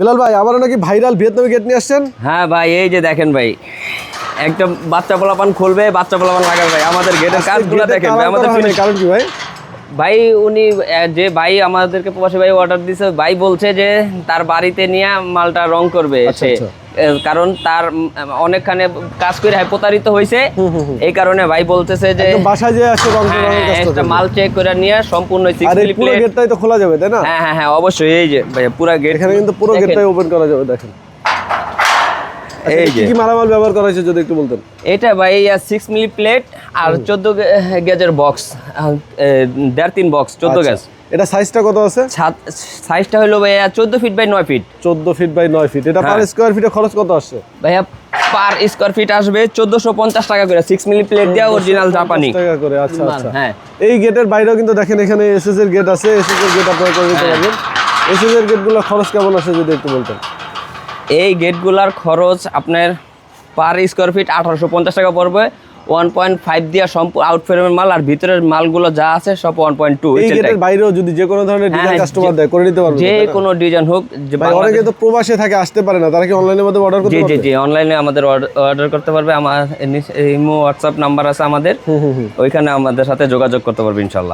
বিলাল ভাই আবারও নাকি ভাইরাল ভিয়েতনামি গেট নিয়ে আসছেন? হ্যাঁ ভাই এই যে দেখেন ভাই একদম বাচ্চা পোলাপান খুলবে বাচ্চা পোলাপান লাগাবে ভাই। আমাদের গেটের কাজগুলো দেখেন ভাই আমাদের কারণ কি ভাই? ভাই উনি যে ভাই আমাদেরকে প্রবাসী ভাই অর্ডার দিছে ভাই বলছে যে তার বাড়িতে নিয়ে মালটা রং করবে আচ্ছা, সে। আচ্ছা। কারণ তার অনেকখানে কাজ করে প্রতারিত হয়েছে এই কারণে ভাই বলতেছে যে বাসায় যে আসছে রং হ্যাঁ, একটা মাল চেক করে নিয়ে সম্পূর্ণ পুরো গেটটাই তো খোলা যাবে তাই না? হ্যাঁ হ্যাঁ হ্যাঁ অবশ্যই। এই যে ভাই পুরো গেট এখানে কিন্তু পুরো গেটটাই ওপেন করা যাবে দেখেন। আচ্ছা, এই যে। কি মালামাল ব্যবহার করা হয়েছে যদি একটু বলতেন? এটা ভাই সিক্স মিলি প্লেট আর চোদ্দ গেজের বক্স দেড় তিন বক্স চোদ্দ আচ্ছা। গ্যাস এটা সাইজটা কত আছে? সাইজটা হলো ভাইয়া চোদ্দ ফিট বাই নয় ফিট চোদ্দ ফিট বাই নয় ফিট এটা পার হ্যাঁ। স্কোয়ার ফিটে খরচ কত আসছে? ভাইয়া পার স্কোয়ার ফিট আসবে চোদ্দশো পঞ্চাশ টাকা করে সিক্স মিলি প্লেট দেওয়া অরিজিনাল জাপানি টাকা করে আচ্ছা আচ্ছা। হ্যাঁ। এই গেটের বাইরেও কিন্তু দেখেন এখানে এসএস এর গেট আছে এসএস এর গেট আপনারা করে নিতে হ্যাঁ। পারবেন। এসএস এর গেটগুলো খরচ কেমন আসে যদি একটু বলতেন? এই গেটগুলার খরচ আপনার পার স্কোয়ার ফিট আঠারোশো পঞ্চাশ টাকা পড়বে ওয়ান পয়েন্ট ফাইভ দিয়া সম্পূর্ণ আউট ফ্রেমের মাল আর ভিতরের মালগুলো যা আছে সব ওয়ান পয়েন্ট টু বাইরেও যদি যে কোনো ধরনের ডিজাইন হ্যাঁ, কাস্টমার দেয় করে নিতে পারবে যে কোনো ডিজাইন হোক অনেকে তো প্রবাসে থাকে আসতে পারে না তারা কি অনলাইনের মধ্যে অর্ডার করতে পারবে জি জি অনলাইনে আমাদের অর্ডার করতে পারবে আমার ইমো হোয়াটসঅ্যাপ নাম্বার আছে আমাদের। ওইখানে আমাদের সাথে যোগাযোগ করতে পারবে ইনশাল্লাহ।